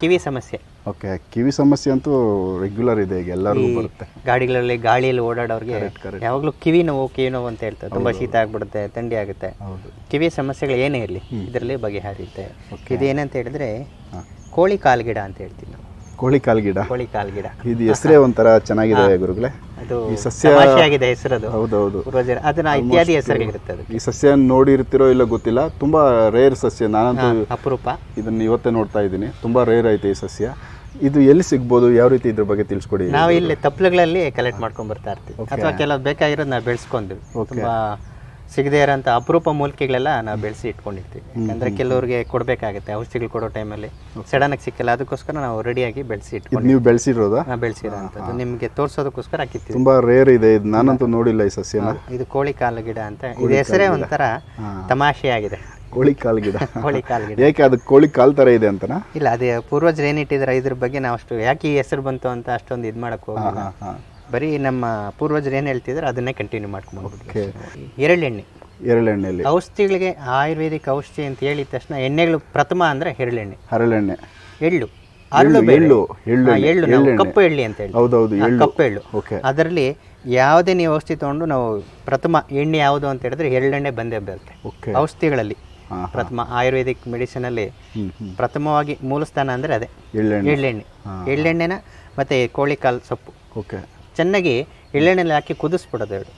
ಕಿವಿ ಸಮಸ್ಯೆ. ಓಕೆ ಕಿವಿ ಸಮಸ್ಯೆ ಅಂತೂ ರೆಗ್ಯುಲರ್ ಇದೆ ಈಗ ಎಲ್ಲರಿಗೂ ಬರುತ್ತೆ. ಗಾಡಿಗಳಲ್ಲಿ ಗಾಳಿಯಲ್ಲಿ ಓಡಾಡೋರಿಗೆ. ಯಾವಾಗಲೂ ಕಿವಿ ನೋವು ಕಿವಿ ನೋವು ಅಂತ ಹೇಳ್ತಾರೆ. ತುಂಬಾ ಶೀತ ಆಗ್ಬಿಡುತ್ತೆ ಥಂಡಿ ಆಗುತ್ತೆ. ಹೌದು. ಕಿವಿ ಸಮಸ್ಯೆಗಳು ಏನೇ ಇರಲಿ ಇದರಲ್ಲಿ ಬಗೆಹರಿಯುತ್ತೆ. ಏನಂತ ಹೇಳಿದ್ರೆ ಕೋಳಿ ಕಾಲ್ಗಿಡ ಅಂತ ಹೇಳ್ತೀವಿ ನಾವು. ಕೋಳಿ ಕಾಲ್ ಗಿಡ ಕೋಳಿ ಕಾಲ್ಗಿಡ. ಇದು ಹೆಸರೇ ಒಂಥರ ಚೆನ್ನಾಗಿದೆ ಗುರುಗಳೇ. ಅದು ಈ ಸಸ್ಯ ಆಗಿದೆ ಹೆಸರದು ಹೌದೌದು. ಪೂರ್ವಜರ ಅದನ್ನ ಇತ್ಯಾದಿ ಹೆಸರುಗಳಿರುತ್ತೆ ಅದು ಈ ಸಸ್ಯ ನೋಡಿರ್ತಿರೋ ಇಲ್ಲ ಗೊತ್ತಿಲ್ಲ ತುಂಬಾ ರೇರ್ ಸಸ್ಯ. ನಾನಂತೂ ಅಪರೂಪ. ಇದನ್ನ ಇವತ್ತೇ ನೋಡ್ತಾ ಇದ್ದೀನಿ. ತುಂಬಾ ರೇರ್ ಐತೆ ಈ ಸಸ್ಯ. ಇದು ಎಲ್ಲಿ ಸಿಗ್ಬೋದು? ಯಾವ ರೀತಿ ಇದ್ರ ಬಗ್ಗೆ ತಿಳಿಸ್ಕೊಡಿ? ನಾವು ಇಲ್ಲಿ ತಪ್ಪಲುಗಳಲ್ಲಿ ಕಲೆಕ್ಟ್ ಮಾಡ್ಕೊಂಡ್ ಬರ್ತಾ ಇರ್ತೀವಿ. ಅಥವಾ ಕೆಲವು ಬೇಕಾಗಿರೋದು ನಾವು ಬೆಳೆಸ್ಕೊಂಡ್ವಿ. ತುಂಬಾ ಸಿಗದೇ ಇರೋಂಥ ಅಪರೂಪ ಮೂಲಿಕೆಗಳೆಲ್ಲ ನಾವು ಬೆಳೆಸಿ ಇಟ್ಕೊಂಡಿರ್ತೀವಿ. ಯಾಕಂದ್ರೆ ಕೆಲವ್ರಿಗೆ ಕೊಡಬೇಕಾಗುತ್ತೆ ಔಷಧಿಗಳು ಕೊಡೋ ಟೈಮಲ್ಲಿ. ಸಡನ್ ಆಗಿ ಸಿಕ್ಕಲ್ಲ ಅದಕ್ಕೋಸ್ಕರ ನಾವು ರೆಡಿಯಾಗಿ ಬೆಳೆಸಿ ಇಟ್ಕೊಂಡು ನೀವು ಬೆಳೆಸಿರೋದಾ? ಬೆಳೆಸಿರೋ ಅಂಥದ್ದು ನಿಮಗೆ ತೋರಿಸೋದಕ್ಕೋಸ್ಕರ ಹಾಕಿತ್ತು ತುಂಬಾ ರೇರ್ ಇದೆ ಇದು ನಾನಂತೂ ನೋಡಿಲ್ಲ ಈ ಸಸ್ಯನ. ಇದು ಕೋಳಿ ಕಾಲು ಗಿಡ ಅಂತ. ಇದು ಹೆಸರೇ ಒಂಥರ ತಮಾಷೆಯಾಗಿದೆ. ಕೋಳಿ ಕಾಲ್ ಗಿಡ. ಕೋಳಿ ಕಾಲು ಗಿಡ. ಏಕೆ ಅದು ಕೋಳಿ ಕಾಲ್ ತರ ಇದೆ ಅಂತನಾ? ಇಲ್ಲ ಅದೇ ಪೂರ್ವಜರು ಏನಿಟ್ಟಿದ್ದಾರೆ ಇದ್ರ ಬಗ್ಗೆ ನಾವು ಅಷ್ಟು ಯಾಕೆ ಈ ಹೆಸರು ಬಂತು ಅಂತ ಅಷ್ಟೊಂದು ಇದು ಮಾಡಕ್ಕೆ ಹೋಗಿಲ್ಲ. ಬರೀ ನಮ್ಮ ಪೂರ್ವಜರು ಏನು ಹೇಳ್ತಿದ್ರು ಅದನ್ನೇ ಕಂಟಿನ್ಯೂ ಮಾಡ್ಕೊಂಡು ಎರಳೆಣ್ಣೆ. ಎರಳೆಣ್ಣೆಯಲ್ಲಿ ಔಷಧಿಗಳಿಗೆ ಆಯುರ್ವೇದಿಕ್ ಔಷಧಿ ಅಂತ ಹೇಳಿದ ತಕ್ಷಣ ಎಣ್ಣೆಗಳು ಪ್ರಥಮ ಅಂದ್ರೆ ಹೆರಳೆಣ್ಣೆ ಹರಳೆಣ್ಣೆ ಎಳ್ಳು. ಎಳ್ಳು ಎಳ್ಳು ನಾವು ಕಪ್ಪು ಎಳ್ಳಿ ಅಂತ ಹೇಳಿ. ಹೌದೌದು ಕಪ್ಪು ಎಳ್ಳು. ಅದರಲ್ಲಿ ಯಾವುದೇ ನೀವು ಔಷಧಿ ತಗೊಂಡು ನಾವು ಪ್ರಥಮ ಎಣ್ಣೆ ಯಾವುದು ಅಂತ ಹೇಳಿದ್ರೆ ಎಳ್ಳೆಣ್ಣೆ ಬಂದೇ ಬರುತ್ತೆ. ಔಷಧಿಗಳಲ್ಲಿ ಪ್ರಥಮ ಆಯುರ್ವೇದಿಕ್ ಮೆಡಿಸಿನ್ ಅಲ್ಲಿ ಪ್ರಥಮವಾಗಿ ಮೂಲಸ್ಥಾನ ಅಂದ್ರೆ ಅದೇ. ಎಳ್ಳೆಣ್ಣೆ. ಎಳ್ಳೆಣ್ಣೆ. ಎಳ್ಳೆಣ್ಣೆನ ಮತ್ತೆ ಕೋಳಿ ಕಾಲು ಸೊಪ್ಪು. ಓಕೆ ಚೆನ್ನಾಗಿ ಎಳ್ಳೆಣ್ಣೆಲಿ ಹಾಕಿ ಕುದಿಸ್ಬಿಡೋದು ಎರಡು.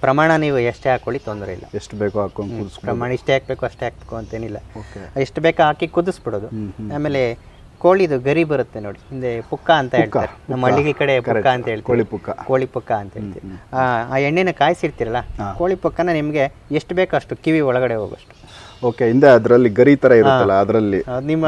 ಪ್ರಮಾಣ ನೀವು ಎಷ್ಟೇ ಹಾಕೊಳ್ಳಿ ತೊಂದರೆ ಇಲ್ಲ. ಎಷ್ಟು ಬೇಕೋ ಹಾಕೊಂಡು ಕುದಿಸ್ಕೊ ಪ್ರಮಾಣ ಇಷ್ಟೇ ಹಾಕ್ಬೇಕು ಅಷ್ಟೇ ಹಾಕ್ಬೇಕು ಅಂತೇನಿಲ್ಲ. ಓಕೆ. ಎಷ್ಟು ಬೇಕೋ ಹಾಕಿ ಕುದಿಸ್ಬಿಡೋದು. ಆಮೇಲೆ ಕೋಳಿದು ಗರಿ ಬರುತ್ತೆ ನೋಡಿ ಹಿಂದೆ ಪುಕ್ಕ ಅಂತ ಹೇಳ್ತಾರೆ. ನಮ್ಮ ಹಳ್ಳಿಗೆ ಕಡೆ ಪುಕ್ಕ ಅಂತ ಹೇಳ್ತೀವಿ. ಕೋಳಿ ಪುಕ್ಕ. ಕೋಳಿ ಪುಕ್ಕ ಅಂತ ಹೇಳ್ತೀವಿ. ಆ, ಆ ಎಣ್ಣೆನ ಕಾಯಿಸಿರ್ತೀರಲ್ಲ ಕೋಳಿ ಪುಕ್ಕನ ನಿಮಗೆ ಎಷ್ಟು ಬೇಕೋ ಅಷ್ಟು ಕಿವಿ ಒಳಗಡೆ ಹೋಗೋಷ್ಟು. ಓಕೆ ಹಿಂದೆ ಅದರಲ್ಲಿ ಗರಿ ತರ ಇರುತ್ತಲ್ಲ ಅದರಲ್ಲಿ. ಅದು ನಿಮ್ಮ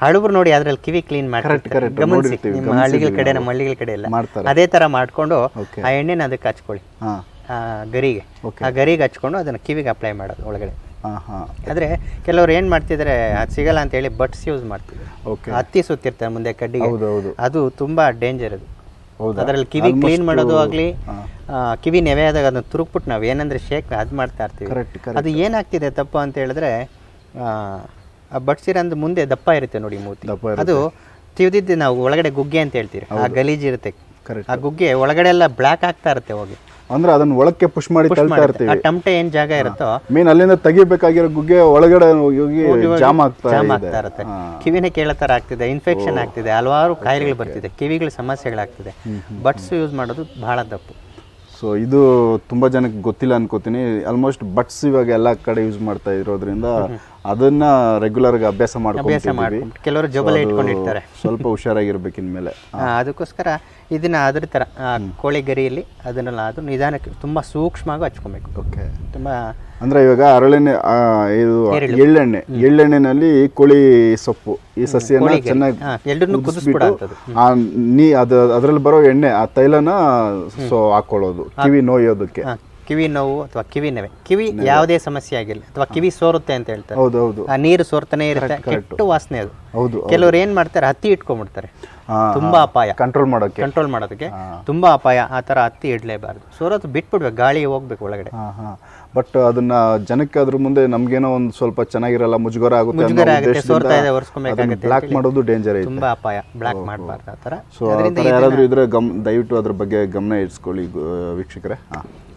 ಹಳುಬ್ರು ನೋಡಿ ಅದ್ರಲ್ಲಿ ಕಿವಿ ಕ್ಲೀನ್ ಮಾಡಿ correct. ಗಮನಿಸಿ ನೋಡಿರ್ತೀವಿ, ನಿಮ್ಮ ಹಳ್ಳಿಗಳ ಕಡೆ ನಮ್ಮ ಹಳ್ಳಿಗಳ ಕಡೆ ಎಲ್ಲ. ಮಾಡ್ತಾರೆ. ಅದೇ ತರ ಮಾಡ್ಕೊಂಡು Okay. ಆ ಎಣ್ಣೆನ ಅದಕ್ಕೆ ಹಚ್ಕೊಳ್ಳಿ. ಹಾ. ಆ ಗರಿಗೆ. ಆ ಗರಿಗೆ ಹಚ್ಕೊಂಡು ಅದನ್ನ ಕಿವಿಗೆ ಅಪ್ಲೈ ಮಾಡೋದು ಒಳಗಡೆ. ಹಾ ಹಾ. ಆದ್ರೆ ಕೆಲವ್ರು ಏನ್ ಮಾಡ್ತಿದ್ರೆ ಅದು ಸಿಗಲ್ಲ ಅಂತ ಹೇಳಿ ಬಟ್ಸ್ ಯೂಸ್ ಮಾಡ್ತಿದ್ರು. ಓಕೆ. ಹತ್ತಿ ಸುತ್ತಿರ್ತಾರೆ ಮುಂದೆ ಕಡ್ಡಿಗೆ. ಹೌದು ಹೌದು ಅದು ತುಂಬಾ ಡೇಂಜರ್ ಅದು. ಅದರಲ್ಲಿ ಕಿವಿ ಕ್ಲೀನ್ ಮಾಡೋದು ಆಗ್ಲಿ ಆ, ಕಿವಿ ನೆವೆ ಆದಾಗ ಅದನ್ನ ತುರುಕ್ಬಿಟ್ಟು ನಾವು ಏನಂದ್ರೆ ಶೇಕ್ ಅದ್ ಮಾಡ್ತಾ ಇರ್ತೀವಿ. ಅದು ಏನಾಗ್ತಿದೆ ತಪ್ಪು ಅಂತ ಹೇಳಿದ್ರೆ ಆ, ಅಂದ್ರೆ ಮುಂದೆ ದಪ್ಪ ಇರುತ್ತೆ ನೋಡಿ ಮೂತಿ. ಅದು ತಿವ್ದಿದ್ದು ನಾವು ಒಳಗಡೆ ಗುಗ್ಗೆ ಅಂತ ಹೇಳ್ತೀವಿ ಆ ಗಲೀಜ್ ಇರುತ್ತೆ. ಆ ಗುಗ್ಗೆ ಒಳಗಡೆ ಎಲ್ಲ ಬ್ಲ್ಯಾಕ್ ಆಗ್ತಾ ಇರುತ್ತೆ ಹೋಗಿ. ಅಂದ್ರೆ ಅದನ್ನ ಒಳಕ್ಕೆ ಪುಷ್ ಮಾಡಿ ತಳ್ತಾ ಆ ಇರ್ತೀವಿ ಟಮಟೆ ಏನ್ ಜಾಗ ಇರುತ್ತೋ ಮೀನ್ ಅಲ್ಲಿಂದ ತೆಗಿಬೇಕಾಗಿರೋ ಗುಗ್ಗೆ ಒಳಗಡೆ ಹೋಗಿ ಜಾಮ್ ಆಗ್ತಾ ಜಾಮ್ ಆಗ್ತಾ ಇರುತ್ತೆ. ಕಿವಿನೇ ಕೇಳತರ ಆಗ್ತಿದೆ ಇನ್ಫೆಕ್ಷನ್ ಆಗ್ತಿದೆ ಹಲವಾರು ಕಾಯಿಲೆಗಳು ಬರ್ತಿದೆ ಕಿವಿಗಳ ಸಮಸ್ಯೆಗಳಾಗ್ತಿದೆ. ಬಟ್ಸ್ ಯೂಸ್ ಮಾಡೋದು ಬಹಳ ತಪ್ಪು. ಸೊ ಇದು ತುಂಬಾ ಜನಕ್ಕೆ ಗೊತ್ತಿಲ್ಲ ಅನ್ಕೋತೀನಿ. ಆಲ್ಮೋಸ್ಟ್ ಬಟ್ಸ್ ಇವಾಗ ಎಲ್ಲಾ ಕಡೆ ಯೂಸ್ ಮಾಡ್ತಾ ಇರೋದ್ರಿಂದ ಅದನ್ನ ರೆಗ್ಯುಲರ್ ಆಗಿ ಅಭ್ಯಾಸ ಅಭ್ಯಾಸ ಮಾಡ್ಕೊಂಡು ಕೆಲವರು ಜೋಬಲ್ಲಿ ಇಟ್ಕೊಂಡಿರ್ತಾರೆ. ಸ್ವಲ್ಪ ಹುಷಾರಾಗಿರ್ಬೇಕು ಇನ್ಮೇಲೆ. ಅದಕ್ಕೋಸ್ಕರ ಇದನ್ನ ಅದ್ರ ಥರ ಕೋಳಿ ಗರಿಯಲ್ಲಿ ಅದನ್ನೆಲ್ಲ ಅದು ನಿಧಾನಕ್ಕೆ ತುಂಬಾ ಸೂಕ್ಷ್ಮವಾಗಿ ಹಚ್ಕೊಬೇಕು. ಓಕೆ. ತುಂಬಾ ಅಂದ್ರೆ ಇವಾಗ ಅರಳೆಣ್ಣೆ ಇದು ಎಳ್ಳೆಣ್ಣೆ ಎಳ್ಳೆಣ್ಣೆನಲ್ಲಿ ಕೋಳಿ ಸೊಪ್ಪು ಈ ಸಸ್ಯನ ಚೆನ್ನಾಗಿ ಆ ನೀ ಅದು ಅದ್ರಲ್ಲಿ ಬರೋ ಎಣ್ಣೆ ಆ ತೈಲನ ಸೊ ಹಾಕೊಳ್ಳೋದು ಕಿವಿ ನೋಯೋದಕ್ಕೆ. ಕಿವಿ ನೋವು ಅಥವಾ ಕಿವಿ ನೆವೆ. ಕಿವಿ ಯಾವುದೇ ಸಮಸ್ಯೆ ಆಗಿಲ್ಲ. ಅಥವಾ ಕಿವಿ ಸೋರುತ್ತೆ ಅಂತ ಹೇಳ್ತಾರೆ. ಹೌದು ಹೌದು. ಆ ನೀರು ಸೋರ್ತಾನೆ ಇರುತ್ತೆ. ಕೆಟ್ಟ ವಾಸನೆ ಅದು. ಹೌದು ಕೆಲವ್ರು ಏನ್ ಮಾಡ್ತಾರೆ? ಹತ್ತಿ ಇಟ್ಕೊಂಡ್ಬಿಡ್ತಾರೆ. ತುಂಬಾ ಅಪಾಯ. ಕಂಟ್ರೋಲ್ ಮಾಡೋಕೆ ಕಂಟ್ರೋಲ್ ಮಾಡೋದಕ್ಕೆ ತುಂಬಾ ಅಪಾಯ. ಆ ತರ ಹತ್ತಿ ಇಡ್ಲೇಬಾರ್ದು. ಸೋರೋದು ಬಿಟ್ಬಿಡ್ಬೇಕು. ಗಾಳಿ ಹೋಗ್ಬೇಕು ಒಳಗಡೆ. ಬಟ್ ಅದನ್ನ ಜನಕ್ಕೆ ಅದ್ರ ಮುಂದೆ ನಮ್ಗೇನೋ ಒಂದು ಸ್ವಲ್ಪ ಚೆನ್ನಾಗಿರಲ್ಲ ಮುಜುಗರ ಆಗುತ್ತೆ ಸೋರ್ತಾ ಬ್ಲಾಕ್ ಮಾಡೋದು ಡೇಂಜರ್ ಐತೆ. ತುಂಬಾ ಅಪಾಯ. ಬ್ಲಾಕ್ ಮಾಡಬಾರ್ದು ಆ ತರ ಸೊ ಯಾರಾದರೂ ಇದ್ರೆ ಗಮ್ ದಯವಿಟ್ಟು ಅದ್ರ ಬಗ್ಗೆ ಗಮನ ಇರಿಸ್ಕೊಳ್ಳಿ ವೀಕ್ಷಕರೇ.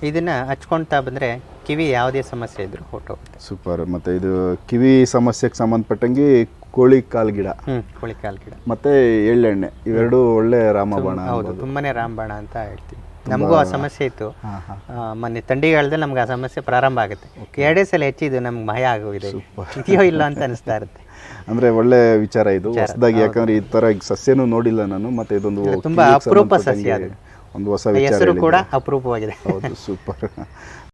ಇದನ್ನ ಹಚ್ಕೊಂತಾ ಬಂದ್ರೆ ಕಿವಿ ಯಾವುದೇ ಸಮಸ್ಯೆ ಇದ್ರು ಹೊರ್ಟೋಗುತ್ತೆ. ಸೂಪರ್. ಮತ್ತೆ ಇದು ಕಿವಿ ಸಮಸ್ಯೆಗೆ ಸಂಬಂಧಪಟ್ಟಂಗೆ ಕೋಳಿ ಕಾಲ್ ಗಿಡ. ಕೋಳಿ ಕಾಲ್ ಗಿಡ. ಮತ್ತೆ ಎಳ್ಳೆಣ್ಣೆ. ಇವೆರಡು ಒಳ್ಳೆ ರಾಮಬಾಣ ಹೌದು ತುಂಬಾನೇ ರಾಮಬಾಣ ಅಂತ ಹೇಳ್ತೀವಿ. ನಮಗೂ ಆ ಸಮಸ್ಯೆ ಇತ್ತು. ಮೊನ್ನೆ ಥಂಡಿಗಾಲದಲ್ಲಿ ನಮ್ಗೆ ಆ ಸಮಸ್ಯೆ ಪ್ರಾರಂಭ ಆಗುತ್ತೆ. ಎರಡೇ ಸಲ ಹೆಚ್ಚಿದ್ದು ನಮ್ಗೆ ಭಯ ಆಗೋಗಿದೆ ಇದೆಯೋ ಇಲ್ಲ ಅಂತ ಅನಿಸ್ತಾ ಇರುತ್ತೆ. ಅಂದ್ರೆ ಒಳ್ಳೆ ವಿಚಾರ ಇದು. ಹೊಸದಾಗಿ ಯಾಕಂದ್ರೆ ಈ ತರ ಸಸ್ಯನು ನೋಡಿಲ್ಲ ನಾನು ಮತ್ತೆ ಇದೊಂದು ತುಂಬಾ ಅಪರೂಪ ಸಸ್ಯ ಅದು. ಒಂದು ಹೊಸ ವಿಚಾರ ಹೆಸರು ಕೂಡ ಅಪರೂಪವಾಗಿದೆ. ಹೌದು ಸೂಪರ್.